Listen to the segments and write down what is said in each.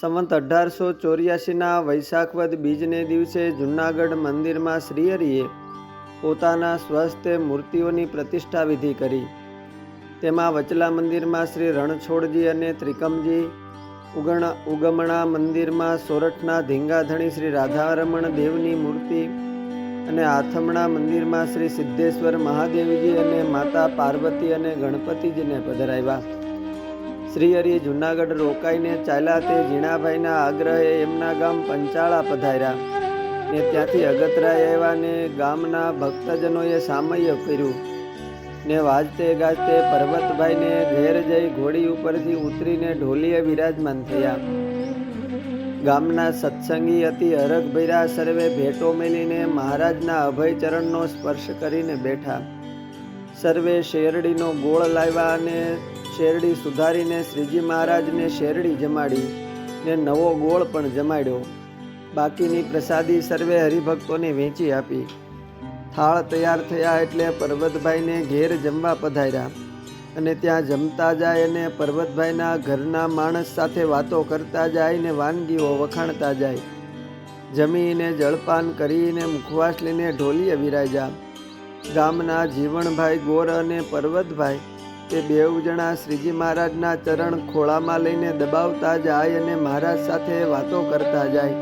સંવંત અઢારસો ચોર્યાસીના વૈશાખવદ બીજને દિવસે જૂનાગઢ મંદિરમાં શ્રીહરિએ પોતાના સ્વસ્થ મૂર્તિઓની પ્રતિષ્ઠા વિધિ કરી. તેમાં વચલા મંદિરમાં શ્રી રણછોડજી અને ત્રિકમજી, ઉગણ ઉગમણા મંદિરમાં સોરઠના ધીંગાધણી શ્રી રાધારમણ દેવની મૂર્તિ અને આથમણા મંદિરમાં શ્રી સિદ્ધેશ્વર મહાદેવજી અને માતા પાર્વતી અને ગણપતિજીને પધરાવ્યા. શ્રી હરિ જુનાગઢ રોકાઈને ચાલ્યા તે ઝીણાભાઈના આગ્રહે એમના ગામ પંચાળા પધાર્યા. ને ત્યાંથી અગતરાય આવ્યા ને ગામના ભક્તજનોએ સામય કર્યું. ને વાજતે ગાજતે પર્વતભાઈને ઘેર જઈ ઘોડી ઉપરથી ઉતરીને ઢોલીએ વિરાજમાન થયા. ગામના સત્સંગી અતિ હરખભર્યા સર્વે ભેટો મેલીને મહારાજના અભય ચરણનો સ્પર્શ કરીને બેઠા. સર્વે શેરડીનો ગોળ લાવ્યા અને શેરડી સુધારીને શ્રીજી મહારાજને શેરડી જમાડી ને નવો ગોળ પણ જમાડ્યો. બાકીની પ્રસાદી સર્વે હરિભક્તોને વેચી આપી. થાળ તૈયાર થયા એટલે પર્વતભાઈને ઘેર જમવા પધાર્યા અને ત્યાં જમતા જાય અને પર્વતભાઈના ઘરના માણસ સાથે વાતો કરતા જાય ને વાનગીઓ વખાણતા જાય. જમીને જળપાન કરીને મુખવાસ લઈને ઢોલીએ વિરાજ્યા. ગામના જીવણભાઈ ગોર અને પર્વતભાઈ તે બેઉ જણા શ્રીજી મહારાજના ચરણ ખોળામાં લઈને દબાવતા જાય અને મહારાજ સાથે વાતો કરતા જાય.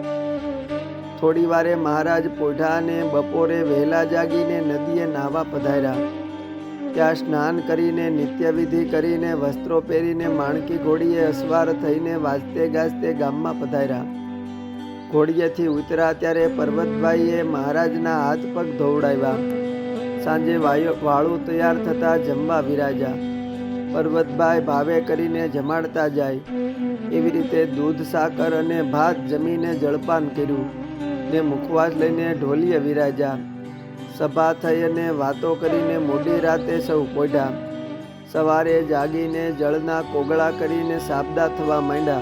થોડી વારે મહારાજ પોઢાને બપોરે વહેલા જાગીને નદીએ નાહવા પધાર્યા. ત્યાં સ્નાન કરીને, નિત્યવિધિ કરીને, વસ્ત્રો પહેરીને માણકી ઘોડીએ અસવાર થઈને વાજતે ગાજતે ગામમાં પધાર્યા. ઘોડીએથી ઉતરા ત્યારે પર્વતભાઈએ મહારાજના હાથ પગ ધોવડાવ્યા. સાંજે વાયુ, વાળું તૈયાર થતાં જમવા વિરાજ્યા. પર્વતભાઈ ભાવે કરીને જમાડતા જાય. એવી રીતે દૂધ, સાકર અને ભાત જમીને જળપાન કર્યું. ને મુખવાસ લઈને ઢોલીએ વિરાજા સભા થઈ અને વાતો કરીને મોડી રાતે સૌ પોઢ્યા. સવારે જાગીને જળના કોગળા કરીને સાબદા થવા માંડ્યા.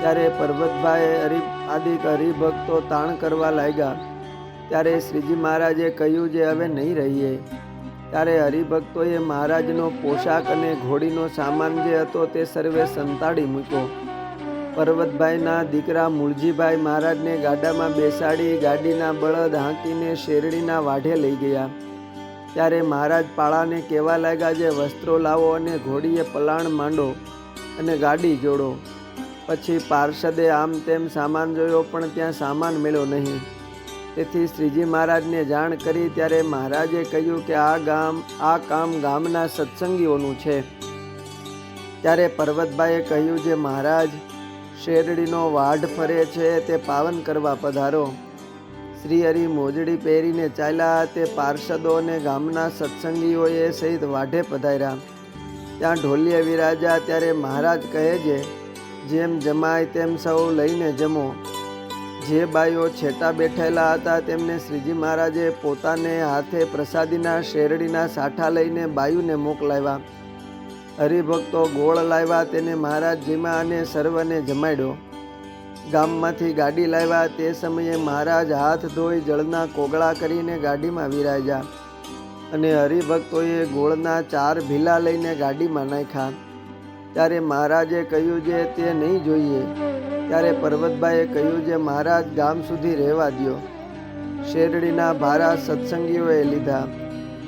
ત્યારે પર્વતભાઈ હરિ આદિક હરિભક્તો તાણ કરવા લાગ્યા. ત્યારે શ્રીજી મહારાજે કહ્યું, જે હવે નહીં રહીએ. ત્યારે હરિભક્તોએ મહારાજનો પોશાક અને ઘોડીનો સામાન જે હતો તે સર્વે સંતાડી મૂક્યો. પર્વતભાઈના દીકરા મૂળજીભાઈ મહારાજને ગાડામાં બેસાડી ગાડીના બળદ હાંકીને શેરડીના વાઢે લઈ ગયા. ત્યારે મહારાજ પાળાને કહેવા લાગ્યા જે વસ્ત્રો લાવો અને ઘોડીએ પલાણ માંડો અને ગાડી જોડો. પછી પાર્ષદે આમ તેમ સામાન જોયો પણ ત્યાં સામાન મળ્યો નહીં. તેથી શ્રીજી મહારાજને જાણ કરી ત્યારે મહારાજે કહ્યું કે આ ગામ, આ કામ ગામના સત્સંગીઓનું છે. ત્યારે પર્વતભાઈએ કહ્યું જે મહારાજ, શેરડીનો વાઢ ફરે છે તે પાવન કરવા પધારો. શ્રી હરિ મોજડી પહેરીને ચાલ્યા તે પાર્ષદો અને ગામના સત્સંગીઓએ સહિત વાઢે પધાર્યા. ત્યાં ઢોલીએ વિરાજ્યા ત્યારે મહારાજ કહે છે, જેમ જમાય તેમ સૌ લઈને જમો. જે બાઈઓ છેટા બેઠેલા હતા તેમને શ્રીજી મહારાજે પોતાને હાથે પ્રસાદીના શેરડીના સાઠા લઈને બાયુને મોકલાવ્યા. હરિભક્તો ગોળ લાવ્યા તેને મહારાજજીમાં અને સર્વને જમાડ્યો. ગામમાંથી ગાડી લાવ્યા તે સમયે મહારાજ હાથ ધોઈ જળના કોગળા કરીને ગાડીમાં વિરાજ્યા અને હરિભક્તોએ ગોળના ચાર ભીલા લઈને ગાડીમાં નાખ્યા. ત્યારે મહારાજે કહ્યું છે તે નહીં જોઈએ. ત્યારે પર્વતભાઈએ કહ્યું જે મહારાજ ગામ સુધી રહેવા દ્યો. શેરડીના ભારા સત્સંગીઓએ લીધા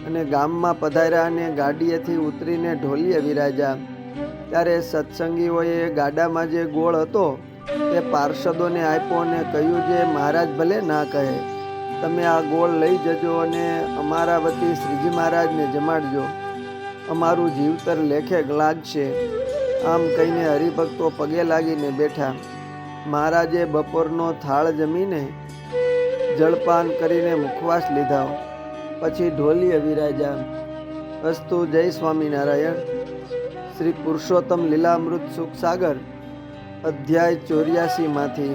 અને ગામમાં પધાર્યા અને ગાડીએથી ઉતરીને ઢોલીએ વિરાજ્યા. ત્યારે સત્સંગીઓએ ગાડામાં જે ગોળ હતો તે પાર્ષદોને આપ્યો અને કહ્યું જે મહારાજ ભલે ના કહે, તમે આ ગોળ લઈ જજો અને અમારા વતી શ્રીજી મહારાજને જમાડજો. અમારું જીવતર લેખે લાગશે. આમ કહીને હરિભક્તો પગે લાગીને બેઠા. મહારાજે બપોરનો થાળ જમીને જળપાન કરીને મુખવાસ લીધા. પછી ઢોલીએ અવિરાજા અસ્તુ જય સ્વામિનારાયણ. શ્રી પુરુષોત્તમ લીલામૃત સુખ સાગર, અધ્યાય ચોર્યાસીમાંથી.